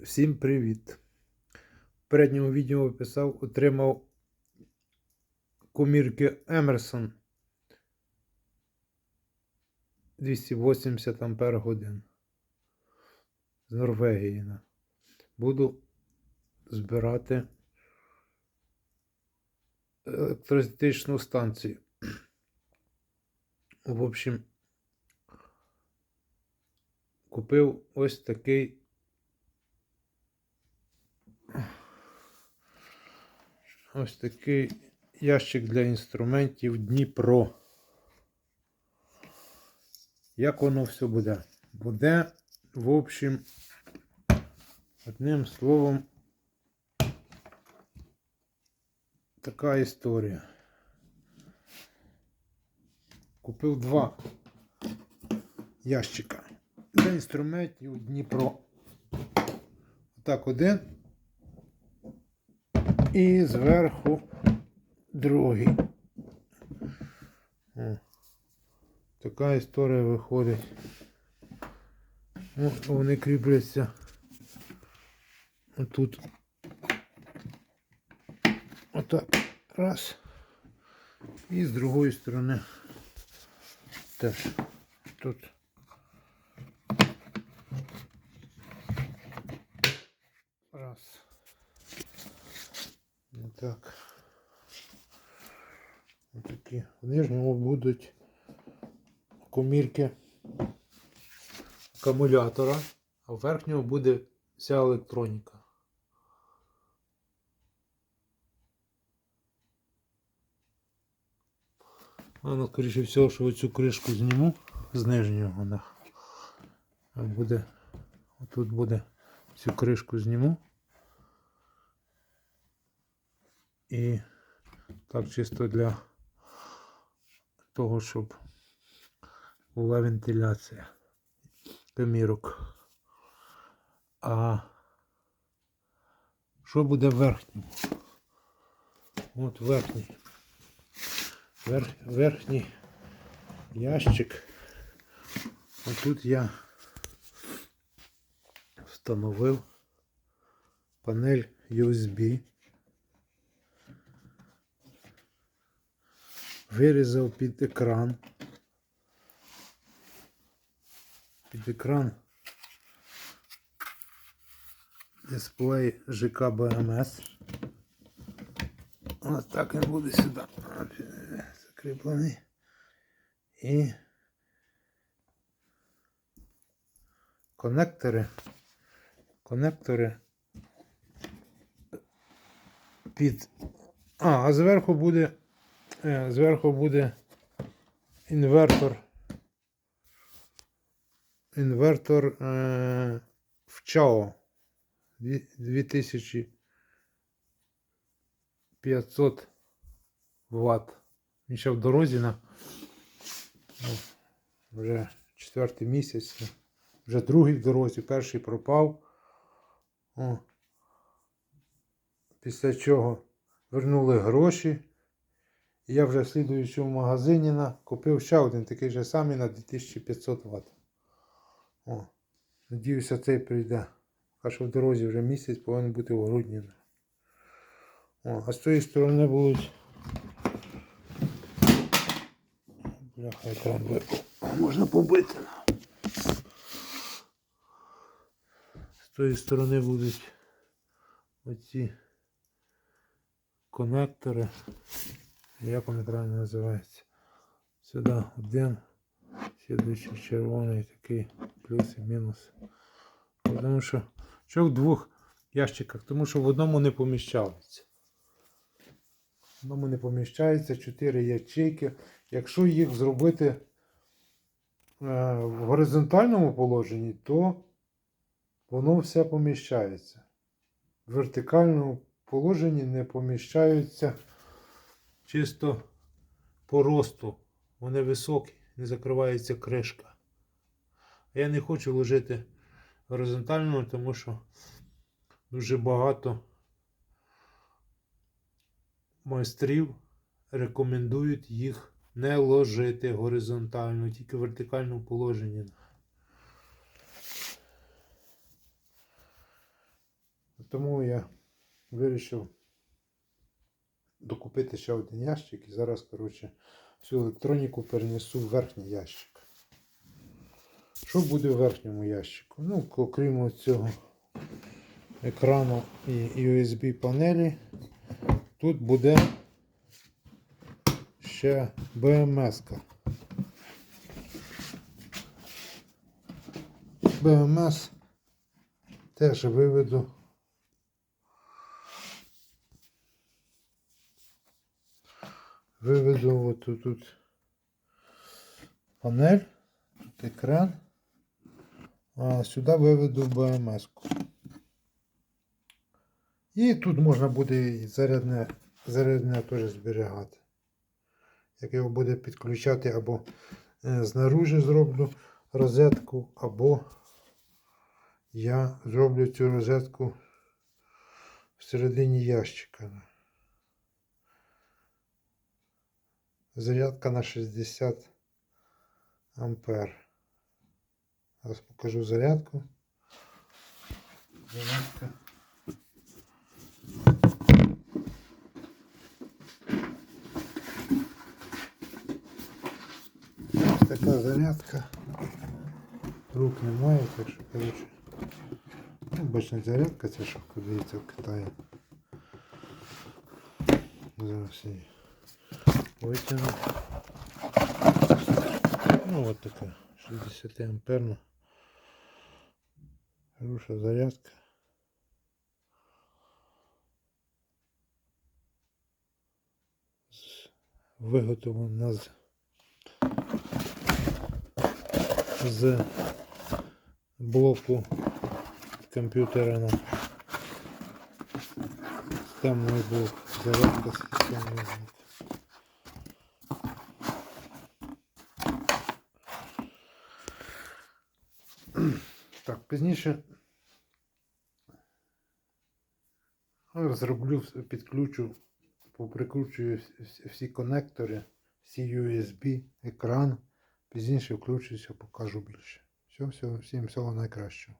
Всім привіт! В передньому відео описав, отримав комірки Емерсон 280 ампер годин з Норвегії. Буду збирати електростатичну станцію. В общем, купив ось такий ось такий ящик для інструментів Дніпро. Як воно все буде? Буде, в общем, одним словом, така історія. Купив два ящика для інструментів Дніпро. Так, один. І зверху другий. О, така історія виходить. О, вони кріпляться отут. Отак. Раз. І з другої сторони теж тут. Раз. Ну так. Ось такі. В нижньому будуть комірки акумулятора, а в верхньому буде вся електроніка. Ну, скоріше всього, що оцю кришку зніму з нижнього. Вона буде, отут буде цю кришку зніму. І так чисто для того, щоб була вентиляція камірок. А що буде в верхньому? От верхній. Верх, верхній ящик. Отут я встановив панель USB. Вирізав під екран. Під екран дисплей ЖК БМС. Ось так він буде сюди закріплений. І конектори. Конектори під... А, а зверху буде Зверху буде інвертор. Інвертор е, в ЧАО 2500 Вт. Він ще в дорозі на ну, вже четвертий місяць. Вже другий в дорозі, перший пропав. О. Після чого вернули гроші. Я вже в слідуючому магазині на, купив ще один такий же самий на 2500 Вт. О, Надіюся, цей прийде. А що в дорозі вже місяць повинен бути в грудні. О, А з цієї сторони будуть. Бляха, екран. Можна побити. З тої сторони будуть оці конектори. Як він правильно називається? Сюди один, слідуючий червоний такий плюс і мінус. Тому що що в двох ящиках? Тому що в одному не поміщається. В одному не поміщається 4 ячейки. Якщо їх зробити е, в горизонтальному положенні, то воно все поміщається. В вертикальному положенні не поміщаються чисто по росту. Вони високі, не закривається кришка. Я не хочу ложити горизонтально, тому що дуже багато майстрів рекомендують їх не ложити горизонтально, тільки в вертикальному положенні. Тому я вирішив докупити ще один ящик і зараз, коротше, всю електроніку перенесу в верхній ящик. Що буде в верхньому ящику? Ну, окрім цього екрану і USB панелі, тут буде ще BMS. -ка. BMS теж виведу. Виведу от тут, панель, тут екран, а сюди виведу BMS. -ку. І тут можна буде і зарядне, зарядне теж зберігати. Як його буде підключати або е, знаружи зроблю розетку, або я зроблю цю розетку всередині ящика. Зарядка на 60 ампер. Зараз покажу зарядку. Зарядка. Ось така зарядка. Рук немає, так що коротше. Ну, Обична зарядка, це що продається в Китаї. Зараз її Витягну. Ну от така 60 амперна. Хороша зарядка. Виготовлена з з блоку комп'ютера на системний блок, зарядка системний блок. Так, пізніше зроблю, підключу, поприкручую всі конектори, всі USB, екран. Пізніше включуся, покажу більше. Все, все, всім всього найкращого.